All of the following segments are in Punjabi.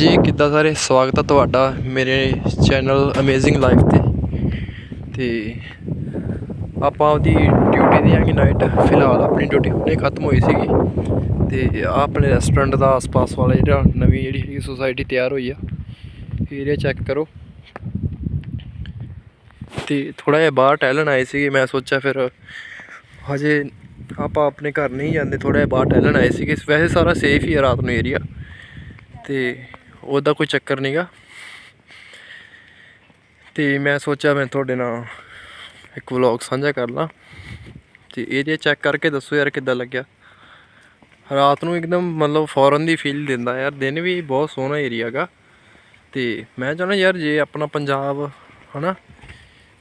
ਜੀ, ਕਿੱਦਾਂ ਸਾਰੇ? ਸਵਾਗਤ ਹੈ ਤੁਹਾਡਾ ਮੇਰੇ ਚੈਨਲ ਅਮੇਜ਼ਿੰਗ ਲਾਈਫ ਤੇ। ਤੇ ਆਪਾਂ ਉਹਦੀ ਡਿਊਟੀ ਦੀ ਹੈਗੀ ਨਾਈਟ ਫਿਲਹਾਲ ਆਪਣੀ ਡਿਊਟੀ ਹੁਣੇ ਖਤਮ ਹੋਈ ਸੀਗੀ। ਤੇ ਆਹ ਆਪਣੇ ਰੈਸਟੋਰੈਂਟ ਦਾ ਆਸ-ਪਾਸ ਵਾਲਾ ਜਿਹੜਾ ਨਵੀਂ ਜਿਹੜੀ ਹੈਗੀ ਸੁਸਾਇਟੀ ਤਿਆਰ ਹੋਈ ਆ ਏਰੀਆ ਚੈੱਕ ਕਰੋ। ਤੇ ਥੋੜਾ ਜਿਹਾ ਬਾਹਰ ਟਹਿਲਣ ਆਏ ਸੀਗੇ, ਮੈਂ ਸੋਚਿਆ ਫਿਰ ਹਜੇ ਆਪਾਂ ਆਪਣੇ ਘਰ ਨਹੀਂ ਜਾਂਦੇ ਥੋੜਾ ਜਿਹਾ ਬਾਹਰ ਟਹਿਲਣ ਆਏ ਸੀਗੇ। ਵੈਸੇ ਸਾਰਾ ਸੇਫ ਹੀ ਆ ਰਾਤ ਨੂੰ ਏਰੀਆ ਤੇ ਉਹਦਾ ਕੋਈ ਚੱਕਰ ਨਹੀਂਗਾ ਤੇ ਮੈਂ ਸੋਚਿਆ ਮੈਂ ਤੁਹਾਡੇ ਨਾਲ ਇੱਕ ਵਲੌਗ ਸਾਂਝਾ ਕਰ ਲਾਂ। ਤੇ ਏਰੀਆ ਚੈੱਕ ਕਰਕੇ ਦੱਸੋ ਯਾਰ ਕਿੱਦਾਂ ਲੱਗਿਆ। ਰਾਤ ਨੂੰ ਇੱਕਦਮ ਮਤਲਬ ਫੋਰਨ ਦੀ ਫੀਲ ਦਿੰਦਾ ਯਾਰ, ਦਿਨ ਵੀ ਬਹੁਤ ਸੋਹਣਾ ਏਰੀਆ ਗਾ ਤੇ ਮੈਂ ਚਾਹੁੰਦਾ ਯਾਰ ਜੇ ਆਪਣਾ ਪੰਜਾਬ, ਹਨਾ,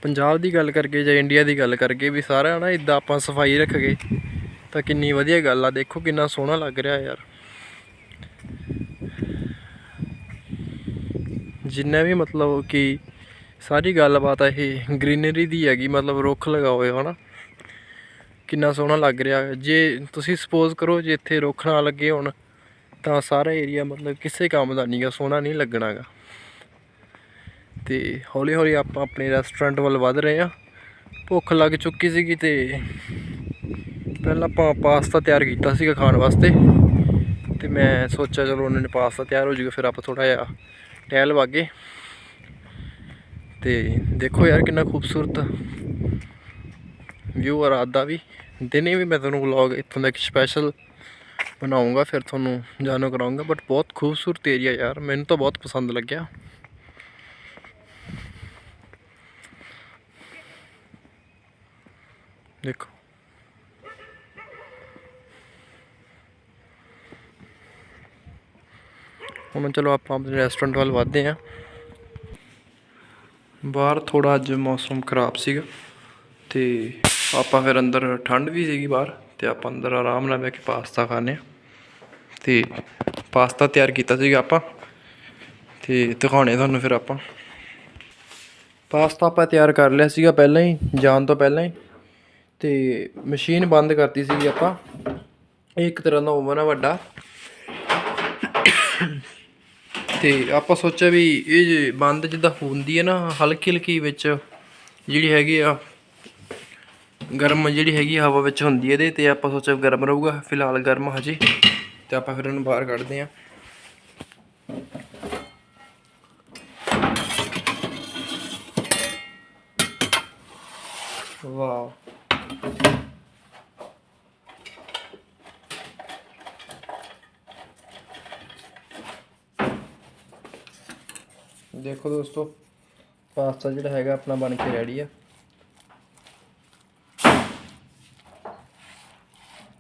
ਪੰਜਾਬ ਦੀ ਗੱਲ ਕਰਕੇ ਜਾਂ ਇੰਡੀਆ ਦੀ ਗੱਲ ਕਰਕੇ ਵੀ ਸਾਰਾ ਨਾ ਇਦਾਂ ਆਪਾਂ ਸਫ਼ਾਈ ਰੱਖ ਗਏ, ਤਾਂ ਕਿੰਨੀ ਵਧੀਆ ਗੱਲ ਆ। ਦੇਖੋ ਕਿੰਨਾ ਸੋਹਣਾ ਲੱਗ ਰਿਹਾ ਯਾਰ। ਜਿੰਨਾ ਵੀ ਮਤਲਬ ਕਿ ਸਾਰੀ ਗੱਲਬਾਤ ਆ ਇਹ ਗ੍ਰੀਨਰੀ ਦੀ ਹੈਗੀ, ਮਤਲਬ ਰੁੱਖ ਲਗਾਓਏ ਹਨਾ? ਕਿੰਨਾ ਸੋਹਣਾ ਲੱਗ ਰਿਹਾ। ਜੇ ਤੁਸੀਂ ਸਪੋਜ਼ ਕਰੋ, ਜੇ ਇੱਥੇ ਰੁੱਖ ਨਾ ਲੱਗੇ ਹੋਣ, ਤਾਂ ਸਾਰਾ ਏਰੀਆ ਮਤਲਬ ਕਿਸੇ ਕੰਮ ਦਾ ਨਹੀਂਗਾ ਸੋਹਣਾ ਨਹੀਂ ਲੱਗਣਾਗਾ। ਤੇ ਹੌਲੀ ਹੌਲੀ ਆਪਾਂ ਆਪਣੇ ਰੈਸਟੋਰੈਂਟ ਵੱਲ ਵਧ ਰਹੇ ਹਾਂ। ਭੁੱਖ ਲੱਗ ਚੁੱਕੀ ਸੀਗੀ ਤੇ ਪਹਿਲਾਂ ਆਪਾਂ ਪਾਸਤਾ ਤਿਆਰ ਕੀਤਾ ਸੀਗਾ ਖਾਣ ਵਾਸਤੇ। ਤੇ ਮੈਂ ਸੋਚਿਆ ਚਲੋ, ਉਹਨਾਂ ਨੇ ਪਾਸਤਾ ਤਿਆਰ ਹੋ ਜੂਗਾ, ਫਿਰ ਆਪਾਂ ਥੋੜਾ ਜਿਹਾ ਟਹਿਲ ਵਾਗੇ। ਤੇ ਦੇਖੋ ਯਾਰ ਕਿੰਨਾ ਖੂਬਸੂਰਤ ਵਿਊ ਆ ਰਾਤ ਦਾ ਵੀ। ਦਿਨੇ ਵੀ ਮੈਂ ਤੁਹਾਨੂੰ ਵਲੌਗ ਇੱਥੋਂ ਦਾ ਇੱਕ ਸਪੈਸ਼ਲ ਬਣਾਉਂਗਾ, ਫਿਰ ਤੁਹਾਨੂੰ ਜਾਣੂ ਕਰਾਉਂਗਾ। ਬਟ ਬਹੁਤ ਖੂਬਸੂਰਤ ਏਰੀਆ ਯਾਰ, ਮੈਨੂੰ ਤਾਂ ਬਹੁਤ ਪਸੰਦ ਲੱਗਿਆ। ਦੇਖੋ। ਹੁਣ ਚਲੋ ਆਪਾਂ ਆਪਣੇ ਰੈਸਟੋਰੈਂਟ ਵੱਲ ਵਧਦੇ ਹਾਂ। ਬਾਹਰ ਥੋੜਾ ਅੱਜ ਮੌਸਮ ਖਰਾਬ ਸੀਗਾ ਤੇ ਆਪਾਂ ਫਿਰ ਅੰਦਰ ਠੰਡ ਵੀ ਸੀਗੀ ਬਾਹਰ ਤੇ ਆਪਾਂ ਅੰਦਰ ਆਰਾਮ ਨਾਲ ਬਹਿ ਕੇ ਪਾਸਤਾ ਖਾਣੇ ਆ ਤੇ ਪਾਸਤਾ ਤਿਆਰ ਕੀਤਾ ਸੀਗਾ ਆਪਾਂ ਤੇ ਦਿਖਾਉਣੇ ਤੁਹਾਨੂੰ ਫਿਰ ਆਪਾਂ। ਪਾਸਤਾ ਆਪਾਂ ਤਿਆਰ ਕਰ ਲਿਆ ਸੀਗਾ ਪਹਿਲਾਂ ਹੀ, ਜਾਣ ਤੋਂ ਪਹਿਲਾਂ ਹੀ ਤੇ ਮਸ਼ੀਨ ਬੰਦ ਕਰਤੀ ਸੀਗੀ ਆਪਾਂ। ਇਹ ਇੱਕ ਤਰ੍ਹਾਂ ਦਾ ਓਵਨ ਆ ਵੱਡਾ। ਤੇ ਆਪਾਂ ਸੋਚਿਆ ਵੀ ਇਹ ਜੇ ਬੰਦ ਜਿੱਦਾਂ ਹੁੰਦੀ ਹੈ ਨਾ, ਹਲਕੀ ਹਲਕੀ ਵਿੱਚ ਜਿਹੜੀ ਹੈਗੀ ਆ, ਗਰਮ ਜਿਹੜੀ ਹੈਗੀ ਆ ਹਵਾ ਵਿੱਚ ਹੁੰਦੀ ਹੈ ਇਹਦੇ ਤੇ ਆਪਾਂ ਸੋਚਿਆ ਗਰਮ ਰਹੂਗਾ, ਫਿਲਹਾਲ ਗਰਮ ਹਜੇ, ਤੇ ਆਪਾਂ ਫਿਰ ਇਹਨੂੰ ਬਾਹਰ ਕੱਢਦੇ ਆ ਵਾਓ। ਦੇਖੋ ਦੋਸਤੋ, ਪਾਸਤਾ ਜਿਹੜਾ ਹੈਗਾ ਆਪਣਾ ਬਣ ਕੇ ਰੈਡੀ ਆ।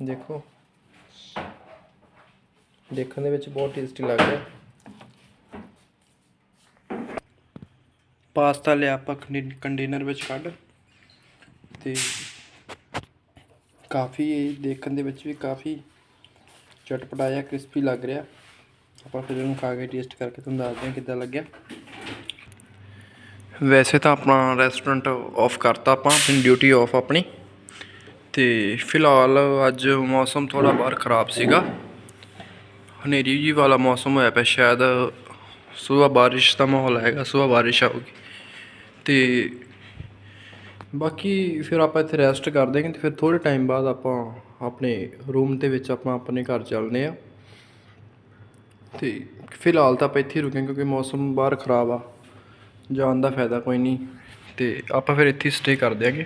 ਦੇਖੋ, ਦੇਖਣ ਦੇ ਵਿੱਚ ਬਹੁਤ ਟੇਸਟੀ ਲੱਗ ਰਿਹਾ। ਪਾਸਤਾ ਲਿਆ ਆਪਾਂ ਕੰਟੇਨਰ ਵਿੱਚ ਕੱਢ ਤੇ ਕਾਫੀ ਦੇਖਣ ਦੇ ਵਿੱਚ ਵੀ ਕਾਫੀ ਚਟਪਟਾਇਆ ਕ੍ਰਿਸਪੀ ਲੱਗ ਰਿਹਾ। ਆਪਾਂ ਫਿਰ ਇਹਨੂੰ ਖਾ ਕੇ ਟੇਸਟ ਕਰਕੇ ਤੁਹਾਨੂੰ ਦੱਸਦੇ ਹਾਂ ਕਿੱਦਾਂ ਲੱਗਿਆ। ਵੈਸੇ ਤਾਂ ਆਪਣਾ ਰੈਸਟੋਰੈਂਟ ਔਫ ਕਰਤਾ ਆਪਾਂ, ਆਪਣੀ ਡਿਊਟੀ ਔਫ ਆਪਣੀ। ਤੇ ਫਿਲਹਾਲ ਅੱਜ ਮੌਸਮ ਥੋੜਾ ਬਾਹਰ ਖਰਾਬ ਸੀਗਾ। ਹਨੇਰੀ ਜੀ ਵਾਲਾ ਮੌਸਮ ਹੋਇਆ ਪਿਆ, ਸ਼ਾਇਦ ਸਵੇਰ ਬਾਰਿਸ਼ ਦਾ ਮਾਹੌਲ ਹੈਗਾ, ਸਵੇਰ ਬਾਰਿਸ਼ ਆਊਗੀ। ਤੇ ਬਾਕੀ ਫਿਰ ਆਪਾਂ ਇੱਥੇ ਰੈਸਟ ਕਰਦੇ ਹਾਂ, ਤੇ ਫਿਰ ਥੋੜੇ ਟਾਈਮ ਬਾਅਦ ਆਪਾਂ ਆਪਣੇ ਰੂਮ ਦੇ ਵਿੱਚ ਆਪਾਂ ਆਪਣੇ ਘਰ ਚੱਲਦੇ ਆ ਤੇ ਫਿਲਹਾਲ ਤਾਂ ਆਪਾਂ ਇੱਥੇ ਰੁਕੇ ਕਿਉਂਕਿ ਮੌਸਮ ਬਾਹਰ ਖਰਾਬ ਆ। ਜਾਣ ਦਾ ਫਾਇਦਾ ਕੋਈ ਨਹੀਂ। ਅਤੇ ਆਪਾਂ ਫਿਰ ਇੱਥੇ ਸਟੇਅ ਕਰ ਦਿਆਂਗੇ